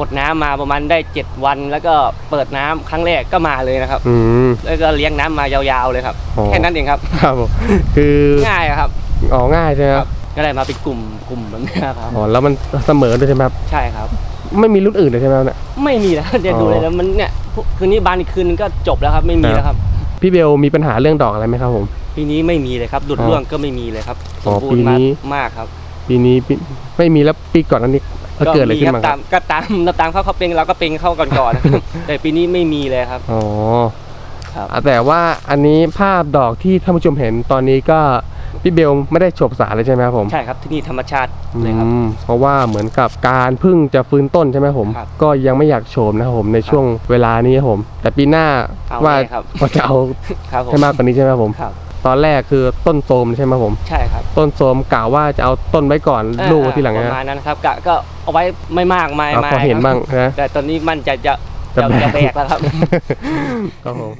อดน้ำมาประมาณได้ 7 วัน แล้วก็เปิดน้ำครั้งแรกก็มาเลยนะครับอืมแล้วก็เลี้ยงน้ำมายาวๆเลยครับอ๋อแค่นั้นเองครับครับผมคือง่ายอะครับอ๋อง่ายใช่ไหมครับก็ได้มาเป็นกลุ่มกลุ่มแบบนี้ครับอ๋อแล้วมันเสมอด้วยใช่ไหมครับใช่ครับ ไม่มีรุ่นอื่นเลยใช่ไหมครับเนี่ยไม่มีแล้วเดี๋ยวอ๋อดูเลยแล้วมันเนี่ยพวกคืนนี้บานอีกคืนนึงก็จบแล้วครับไม่มีแล้วครับพี่เบลมีปัญหาเรื่องดอกอะไรไหมครับผมปีนี้ไม่มีเลยครับดุดอ๋อร่วงก็ไม่มีเลยครับสอ๋อมบูรณ์มาปีนี้มากครับ ปีนี้ปีไม่มีแล้วปีก่อนอันนี้เกิดอะไรขึ้นคมาบคตารับมก็ตามตามเขาเขาเป็นเราก็เป็นเข้าก่อนก่อนๆ แต่ปีนี้ไม่มีเลยครับ อ๋อครับ อะแต่ว่าอันนี้ภาพดอกที่ท่านผู้ชมเห็นตอนนี้ก็พี่เบลไม่ได้โฉบสารเลยใช่ไหมครับผมใช่ครับที่นี่ธรรมชาติเลยครับ อืมเพราะว่าเหมือนกับการเพึ่งจะฟื้นต้นใช่ไหมผม ครับก็ยังไม่อยากโฉมนะครับผมในช่วงเวลานี้ครับผม แต่ปีหน้าเอาว่าแน่ครับ ว่าจะเอาครับผมให้มากกว่านี้ใช่ไหมครับผม ครับ ตอนแรกคือต้นโทรมใช่ไหมครับผม ใช่ครับต้นโทรมกล่าวว่าจะเอาต้นไว้ก่อนลูกไว้ทีหลังประนะมาณนั้นครับกะก็เอาไว้ไม่มากไม่เอาไม่พอเห็นครับบ้างนะ แต่ตอนนี้มันจะจะจะจะแบกจะแบกแล้วครับ ครับผม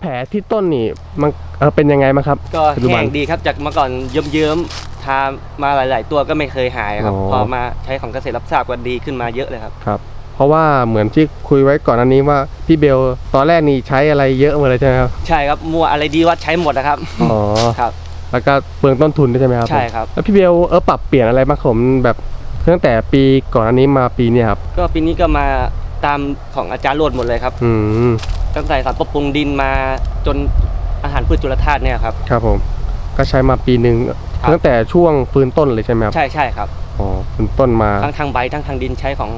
แผลที่ต้นนี่มันเออเป็นยังไงบ้างครับ ก็ปัจจุบัแห้นงดีครับจากเมื่อก่อนเยิ้มๆทามาหลาย ๆ ตัวก็ไม่เคยหายครับ อ๋อพอมาใช้ของเกษตรรับทราบก็ดีขึ้นมาเยอะเลยครับ ครับเพ ราะว่าเหมือนที่คุยไว้ก่อนอันนี้ว่าพี่เบลตอนแรกนี่ใช้อะไรเยอะหมดเลยใช่ไหมครับใช่ครับมัวอะไรดีว่าใช้หมดนะครับอ๋อครับแล้วก็เปลืองต้นทุนด้วยใช่ไหมครับใช่ครับแล้วพี่เบลเออปรับเปลี่ยนอะไรบ้างผมแบบตั้งแต่ปีก่อนอันนี้มาปีเนี้ยครับก็ปีนี้ก็มาตามของอาจารย์โรดหมดเลยครับอืมตั้งแต่สารปรับปรุงดินมาจนอาหารพืชจุลธาตุเนี่ยครับครับผมก็ใช้มาปีหนึ่งครับตั้งแต่ช่วงฟื้นต้นเลยใช่ไหมครับใช่ใช่ครับอ๋อฟื้นต้นมาทั้งทางใบทั้งทางดินใช้ของ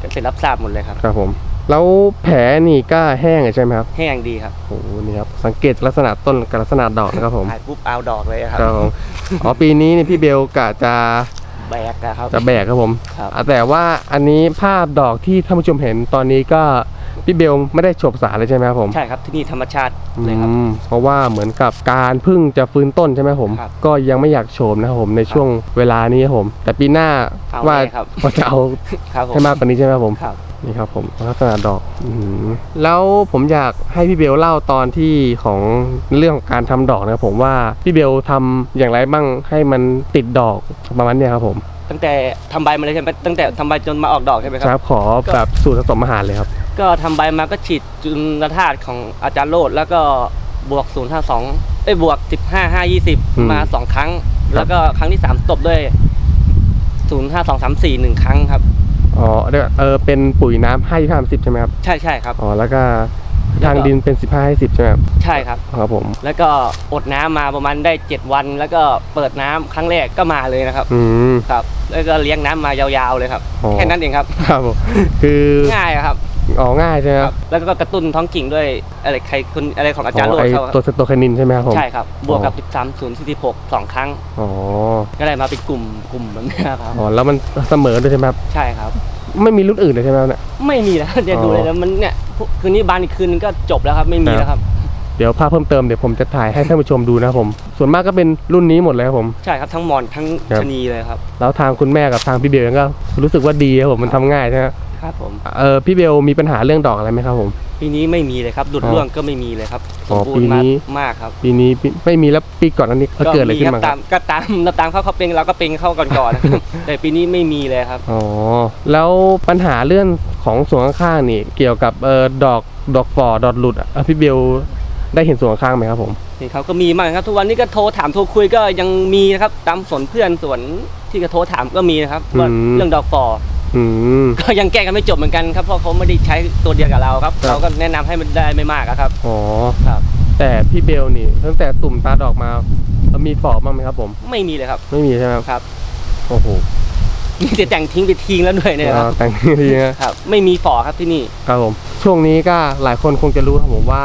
เกษตรรับทราบหมดเลยครับ ครับผม แล้วแผลนี่ก็แห้งเลยใช่ไหมครับแห้งดีครับโอ้โหนี่ครับสังเกตลักษณะต้นกับลักษณะดอกนะครับผมหายปุ๊บเอาดอกเลยครับครับผมอ๋อปีนี้นี่พี่เบลกะจะแบกนะครับจะแบกครับผมครับอะแต่ว่าอันนี้ภาพดอกที่ท่านผู้ชมเห็นตอนนี้ก็ พี่เบลไม่ได้โฉบสารเลยใช่ไหมครับผมใช่ครับที่นี่ธรรมชาติเลยครับ อืมเพราะว่าเหมือนกับการเพึ่งจะฟื้นต้นใช่ไหมผม ครับก็ยังไม่อยากโฉมนะครับผมในช่วงเวลานี้ครับผม แต่ปีหน้าเอาว่าแน่ครับ ว่าจะเอาครับผมให้มากกว่านี้ใช่ไหมครับผม ครับ นี่ครับผมลักษณะดอกอืมแล้วผมอยากให้พี่เบลเล่าตอนที่ของเรื่องของการทำดอกนะครับผมว่าพี่เบลทำอย่างไรบ้างให้มันติดดอกประมาณเนี้ยครับผมตั้งแต่ทำใบมาเลยใช่ไหมตั้งแต่ทำใบจนมาออกดอกใช่ไหมคครับรับขอแบบสูตรผสมอาหารเลยครับ ก็ทำใบมาก็ฉีดจุลธาตุของอาจารย์โรดแล้วก็บวก 052เอ้ยบวก 15 5อืม20 มาสองครั้ง แล้วก็ครั้งที่สามตบด้วย 05234หนึ่งครั้งครับอ๋อเดี๋ยวเออเป็นปุ๋ยน้ำให้ห้าสิบใช่ไหมครับใช่ใช่ครับอ๋อแล้วก็แล้วก็ทางดินเป็นสิบห้าให้สิบใช่ไหมครับใช่ครับครับผม แล้วก็อดน้ำมาประมาณได้7วัน แล้วก็เปิดน้ำครั้งแรกก็มาเลยนะครับอืมครับ แล้วก็เลี้ยงน้ำมายาวๆเลยครับอ๋อแค่นั้นเองครับครับผมคือง่ายอะครับ อ๋อง่ายใช่ไหมคครัรับบแล้วก็กระตุ้นท้องกิ่งด้วยอะไรใครคุณอะไรของอาจารย์โรดไอเขาตัวสโตแคนินใช่ไหมครับผมใช่ครับบวกกับอ๋อ13 0 46สองครั้งอ๋อก็ได้มาเป็นกลุ่มกลุ่มแบบนี้ครับอ๋อแล้วมันเสมอด้วยใช่ไหมครับใช่ครับ ไม่มีรุ่นอื่นเลยใช่ไหมครับเนี่ยไม่มีแล้วเดี๋ยวดูเลยแล้วมันเนี่ยพวกคืนนี้บานอีกคืนนึงก็จบแล้วครับไม่มีครับแล้วครับเดี๋ยวภาพเพิ่มเติมเดี๋ยวผมจะถ่ายให้ท่านผู้ชมดูนะครับผม ส่วนมากก็เป็นรุ่นนี้หมดเลยครับผมใช่ครับทั้งหมอนทั้งครับชะนีเลยครับ แล้วทางคุณแม่กับทางพี่เบลก็รู้สึกว่าดีครับผมมันทำง่ายใช่ไหม ครับผมเออพี่เบลมีปัญหาเรื่องดอกอะไรไหมครับผม ปีนี้ไม่มีเลยครับดุดอ๋อร่วงก็ไม่มีเลยครับสอ๋อมบูรปีณ์นี้มากมากครับปีนี้ปีไม่มีแล้วปีก่อนอันนี้เกิดอะไรมีขึ้นครับมาคตารับมก็ตามเราตามเขาเขาเป็นเราก็เป็นเข้าก่อนก่อนๆนะครับ แต่ปีนี้ไม่มีเลยครับ อ๋อแล้วปัญหาเรื่องของสวนข้างๆนี่ เกี่ยวกับเออดอกดอกฟอดอกหลุดอะพี่เบลได้เห็นสวนข้างๆไหมครับผมนี่เขาก็มีมากครับ ทุกวันนี้ก็โทรถามโทรคุยก็ยังมีนะครับตามสวนเพื่อนสวนที่ก็โทรถามก็มีนะครับว่าเรื่องดอกฟออืม ก็ยังแก้กันไม่จบเหมือนกันครับเพราะเขาไม่ได้ใช้ตัวเดียวกับเราครับครับเราก็แนะนำให้มันได้ไม่มากอะครับอ๋อครับ แต่พี่เบลนี่ตั้งแต่ตุ่มตาดอกมามีฝอบ้างไหมครับผม ไม่มีเลยครับ ไม่มีใช่ไหมครับครับโอ้โหมีแต่แต่งทิ้งไปทิ้งแล้วด้วยเนี่ยคอ่ารับแต่งดีนะครับ ไม่มีฝอครับที่นี่ครับผมช่วงนี้ก็หลายคนคงจะรู้ครับผมว่า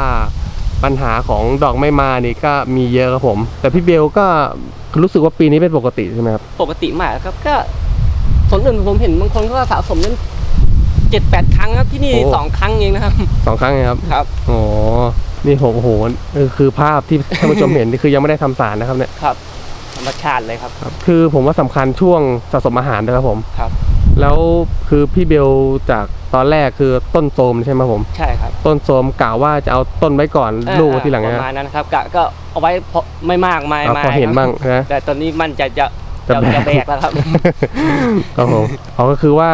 ปัญหาของดอกไม่มานี่ก็มีเยอะครับผม แต่พี่เบลก็รู้สึกว่าปีนี้เป็นปกติใช่ไหมครับปกติมากครับก็ส วนอื่นผมเห็นบางคนเขาก็สะสมนั้นเจ็ดแปดครั้งครับที่นี่โอ้ สองครั้งเองนะครับ สองครั้งเองครับครับ อ๋อนี่ผมโอ้โหเออคือภาพที่ท่านผู้ชมเห็นนี่คือยังไม่ได้ทำสารนะครับเนี่ย ครับธรรมชาติเลยครับ ครับคือผมว่าสำคัญช่วงสะสมอาหารด้วยครับผม ครับ แล้วคือพี่เบลจากตอนแรกคือต้นโทรมใช่ไหมผม ใช่ครับต้นโทรมกะว่าจะเอาต้นไว้ก่อนอ่าลูกไว้ทีหลังปนะระมาณนั้นครับกะก็เอาไว้พอไม่มากไม่เอาไม่พอเห็นครับบ้างนะ แต่ตอนนี้มันจะจะจะ จะแบก จะแบกแล้วครับ ครับผมเขาก็คือว่า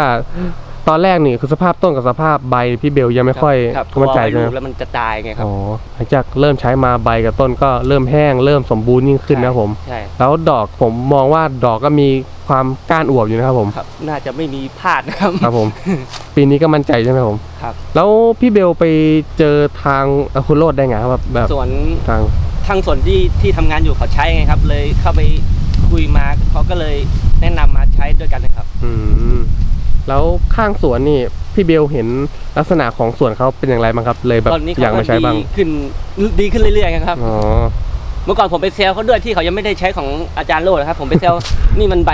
ตอนแรกนี่คือสภาพต้นกับสภาพใบพี่เบลยังไม่ค่อยครับมั่นใจพอใช่ไหมลูกแล้วมันจะตายไงครับ อ๋อหลังจากเริ่มใช้มาใบกับต้นก็เริ่มแห้งเริ่มสมบูรณ์ยิ่งขึ้นนะครับผม ใช่แล้วดอกผมมองว่าดอกก็มีความก้านอวบอยู่นะครับผม ครับ น่าจะไม่มีพลาดนะครับ ครับผม ปีนี้ก็มั่นใจใช่ไหมผมครับ แล้วพี่เบลไปเจอทางอคุณโรดได้ไงครับแบบส่วนทางทางส่วนที่ที่ทำงานอยู่เขาใช้ไงครับ เลยเข้าไป คุยมาเขาก็เลยแนะนำมาใช้ด้วยกันนะครับ อืมแล้วข้างสวนนี่พี่เบลเห็นลักษณะของสวนเขาเป็นอย่างไรบ้างครับ เลยแบบตอนนี้อยากเขาก็มาใช้ดีบ้างขึ้นดีขึ้นเรื่อยๆครับ อ๋อเมื่อก่อนผมไปเซลเขาด้วยที่เขายังไม่ได้ใช้ของอาจารย์โลดนะครับ ผมไปเซล นี่มันใบ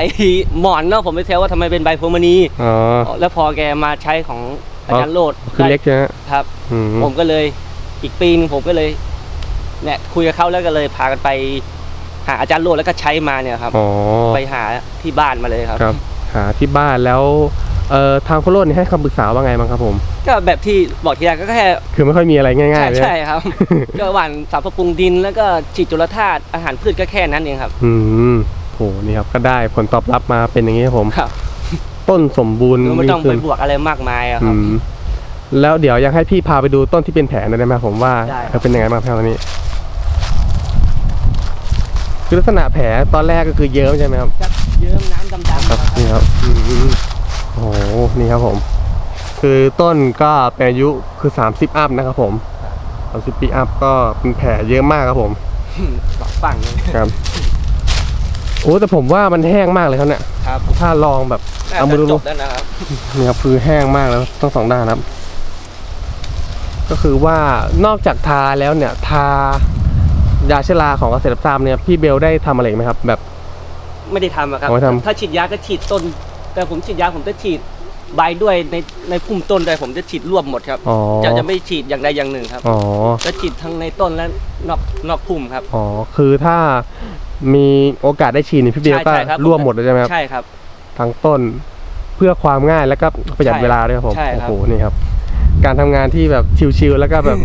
หมอนเนาะผมไปเซลว่าทำไมเป็นใบพวงมณีอ๋อ แล้วพอแกมาใช้ของอาจารย์โลดคือเล็กใช่ไหมครับ อืมผมก็เลยอีกปีนึงผมก็เลยเนี่ยคุยกับเขาแล้วก็เลยพากันไป หาอาจารย์โลดแล้วก็ใช้มาเนี่ยครับ อ๋อไปหาที่บ้านมาเลยครับ ครับ หาที่บ้านแล้วเอ่อทางคุณโรดนี่ให้คำปรึกษาว่าไงบ้างครับผม ก็แบบที่บอกทีแรกก็แค่คือไม่ค่อยมีอะไรง่ายใช่ๆเลยใช่ครับ ก็หว่านสารปรุงดินแล้วก็ฉีดจุลธาตุอาหารพืชก็แค่นั้นเองครับ อืมโหนี่ครับก็ได้ผลตอบรับมาเป็นอย่างนี้ครับผม ครับต้นสมบูรณ์ก็ไม่ต้องยิ่ไปขึ้นบวกอะไรมากมายอะคอืรับ มแล้วเดี๋ยวอยากให้พี่พาไปดูต้นที่เป็นแผลหน่อยได้ไหมผมว่าได้ครับ เออเป็นยังไงบ้างครับตอนนี้ คือลักษณะแผลตอนแรกก็คือเยิ้มใช่ไหมครับครับเยิ้มน้ำดำๆครับครับนี่ครับอืมโอ้โหนี่ครับผม คือต้นก็เป็นอายุคือ 30 อัพนะครับผม30ปีอัพก็เป็นแผลเยอะมากครับผมสองฝั่งเลยครับโอ้แต่ผมว่ามันแห้งมากเลยครับเนี่ยครับถ้าลองแบบน่าเอามือจะดูจบแล้วนะครับนี่ครับคือแห้งมากแล้วทั้งสองด้านครับ ก็คือว่านอกจากทาแล้วเนี่ยทา ยาชราของเกษตรกรรมเนี่ยพี่เบลได้ทำอะไรอีกไหมครับแบบ ไม่ได้ทำอะครับ เอาไว้ทำ ถ้าฉีดยาก็ฉีดต้น แต่ผมฉีดยาผมจะฉีดใบด้วยในในพุ่มต้นด้วยผมจะฉีดรวบหมดครับ อ๋อจะจะไม่ฉีดอย่างใดอย่างหนึ่งครับ อ๋อจะฉีดทั้งในต้นและนอกนอกพุ่มครับ อ๋อคือถ้ามีโอกาสได้ฉีดนี่พี่เบลใช่ก็ใช่ครับรวมหมดเลยใช่ไหมครับ ใช่ครับ ทั้งต้นเพื่อความง่ายแล้วก็ประหยัดใช่เวลาด้วยครับผมใช่ครับโอ้โหนี่ครับ การทำงานที่แบบชิลๆแล้วก็แบบ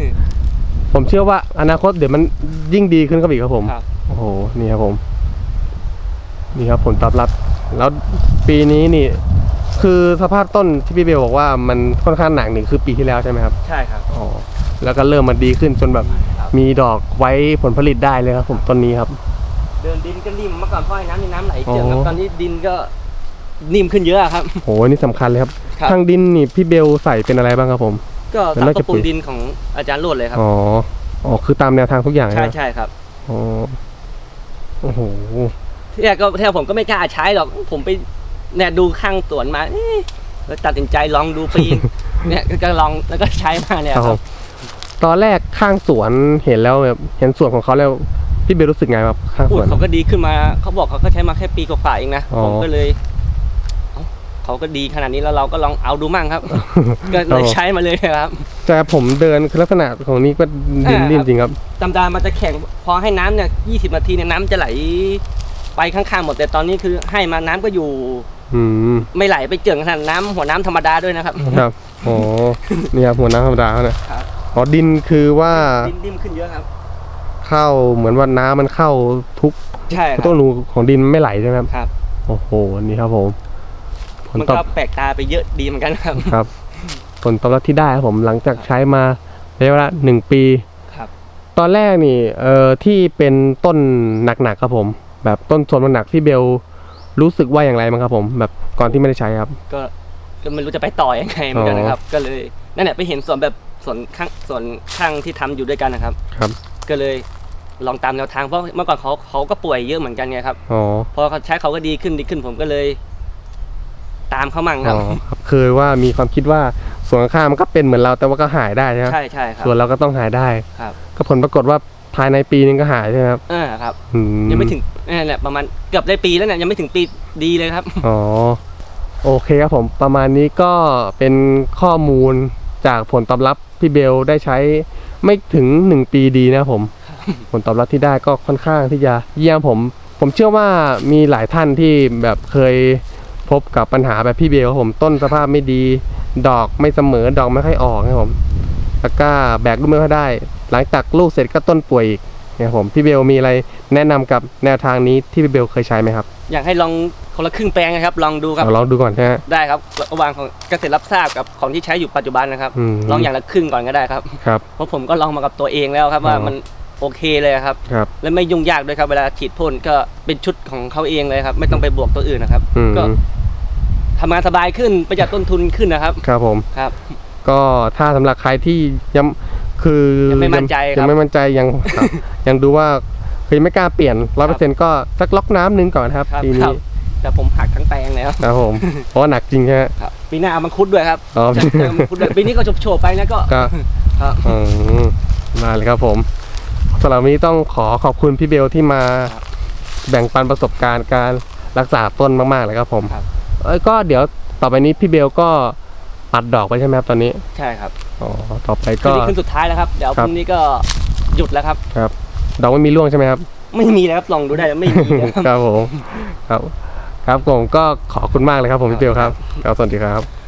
ผมเชื่อว่าอนาคตเดี๋ยวมันยิ่งดีขึ้นครับอีกครับผม ครับ โอ้โห นี่ครับผม นี่ครับผลตอบรับ แล้วปีนี้นี่ คือสภาพต้นที่พี่เบลบอกว่ามันค่อนข้างหนักหนึ่งคือปีที่แล้วใช่ไหมครับ ใช่ครับอ๋อ แล้วก็เริ่มมาดีขึ้นจนแบบครับมีดอกไว้ผลผลิตได้เลยครับ ผมต้นนี้ครับ เดินดินก็นิ่มเมื่อก่อนพ่อให้น้ำนี่น้ำไหลเจืองครับอ๋อตอนนี้ดินก็นิ่มขึ้นเยอะครับ โห นี่สำคัญเลยครับ ครับ ทางดินนี่พี่เบลใส่เป็นอะไรบ้างครับผม ก็แล้วสารน่าปจะรุงเปลี่ยนดินของอาจารย์โรดเลยครับ อ๋อ อ๋อ คือตามแนวทางทุกอย่างใช่ไหมใช่ครับ อ๋อ โอ้โหที่แรกก็ที่แรกผมก็ไม่กล้าใช้หรอก ผมไปเนี่ยดูข้างสวนมาเอ๊ะแล้วตัดสินใจลองดูปีนเนี่ยก็ลองแล้วก็ใช้มาเนี่ยครับคผรับมตอนแรกข้างสวนเห็นแล้วแบบเห็นสวนของเขาแล้วพี่เบลรู้สึกไงครับข้างสพูดวนเขาก็ดีขึ้นมาเขาบอกเขาก็ใช้มาแค่ปีกว่าๆเองนะอ๋อผมก็เลยเอ้า เขาก็ดีขนาดนี้แล้วเราก็ลองเอาดูมั่งครับ ก็เลยใช้มาเลยครับแต่ผมเดินคือลักษณะของนี้ก็ดินอ่าดินจริงครับตำดามันจะแข็งพอให้น้ำเนี่ยยี่สิบนาทีเนี่ยน้ำจะไหล ไปข้างๆหมดแต่ตอนนี้คือให้มาน้ำก็อยู่อืมไม่ไหลไปเจืองขนาดน้ำหัวน้ำธรรมดาด้วยนะครับ ครับอ๋อนี่ครับหัวน้ำธรรมดาเขาเนี่ยครับอ๋อดินคือว่าดินดิ่มขึ้นเยอะครับ เข้าเหมือนว่าน้ำมันเข้าทุกใช่ครับต้นรูของดินไม่ไหลใช่ไหมครับครับโอ้โหนี่ครับผม ผลมันตอบก็แปลกตาไปเยอะดีเหมือนกันครับ ครับ ผลตอบรับที่ได้ครับผมหลังจากใช้มาระยะเวลาหนึ่งปี ครับ ตอนแรกนี่เอ่อที่เป็นต้นหนักๆครับผม แบบต้นส่วนมันหนักพี่เบลรู้สึกว่าอย่างไรบ้างครับผม แบบก่อนที่ไม่ได้ใช้ครับ ก็ก็ไม่รู้จะไปต่อยังไงเหมือนกันนะครับ ก็เลยนั่นแหละไปเห็นสวนแบบสวนข้างสวนข้างที่ทำอยู่ด้วยกันนะครับ ครับ ก็เลยลองตามแนวทางเพราะเมื่อก่อนเขาเขาก็ป่วยเยอะเหมือนกันไงครับ อ๋อ พอเขาใช้เขาก็ดีขึ้นดีขึ้นผมก็เลย ตามเขามั่งคอ๋รับอครับคือว่ามีความคิดว่าส่วนข้างๆมันก็เป็นเหมือนเราแต่ว่าก็หายได้ใช่ไหมใช่ใช่ครับ ส่วนเราก็ต้องหายได้ ครับ ก็ผลปรากฏว่าภายในปีนึงก็หายใช่ไหมครับอ่าครับ อืยังไม่ถึงนั่นแหละประมาณเกือบได้ปีแล้วเนี่ยยังไม่ถึงปีดีเลยครับ อ๋อโอเคครับผมประมาณนี้ก็เป็นข้อมูลจากผลตอบรับพี่เบลได้ใช้ไม่ถึงหนึ่งปีดีนะครับผม ผลตอบรับที่ได้ก็ค่อนข้างที่จะเยี่ยมผม ผมเชื่อว่ามีหลายท่านที่แบบเคย พบกับปัญหาแบบพี่เบลครับผมต้นสภาพไม่ดี ดอกไม่เสมอดอกไม่ค่อยออกนะครับผมแล้วก็แบกลูกไม่ค่อยได้ หลังจากลูกเสร็จก็ต้นป่วยอีกนะครับผมพี่เบลมีอะไรแนะนำกับแนวทางนี้ที่พี่เบลเคยใช้ไหมครับ อยากให้ลองคนละครึ่งแปลงนะครับ ลองดูครับเอาลองดูก่อนใช่ไหมได้ครับระหว่างของเกษตรรับทราบกับของที่ใช้อยู่ปัจจุบันนะครับอืมลองอย่างละครึ่งก่อนก็ได้ครับครับเพราะผมก็ลองมากับตัวเองแล้วครับว่าอ๋อมันโอเคเลยครับครับ และไม่ยุ่งยากด้วยครับเวลาฉีดพ่นก็เป็นชุดของเขาเองเลยครับ ไม่ต้องไปบวกตัวอื่นนะครับอืมก็ ทำงานสบายขึ้นประหยัดต้นทุนขึ้นนะครับครับผมครับ ก็ถ้าสำหรับใครที่ยังคือยังไม่มั่นใจครับยังไม่มั่นใจยังครับยังดูว่าเคยไม่กล้าเปลี่ยนร้อยเปอร์เซ็นต์ก็สักล็อกน้ำหนึงก่อนครับครับปีคนี้รับแต่ผมหักทั้งแปลงเลยครับครับผมเพราะว่าหนักจริงใช่ไหมครับปีหน้าเอามังคุดด้วยครับอ๋อจะจะเอามังคุดด้วยปีนี้ก็โฉบๆไปนะก็ ก็ครับ อืมมาเลยครับผมสำหรับวันนี้ต้องขอขอบคุณพี่เบลที่มาครับแบ่งปันประสบการณ์การรักษาต้นมากๆเลยครับผม ครับ เอ้ยก็เดี๋ยวต่อไปนี้พี่เบลก็ปัดดอกไปใช่ไหมครับตอนนี้ใช่ครับอ๋อต่อไปคืก็ นนี้คืนสุดท้ายแล้วครับ เดี๋ยวครัพบรุ่งนี้ก็หยุดแล้วครับ ครับดอกไม่มีร่วงใช่ไหมครับ ไม่มีแล้วครับลองดูได้ไม่มีแล้วครับ ครับผมครับ ครับผมก็ขอบคุณมากเลยครับผมพี่เบลครับครับสวัสดีครับ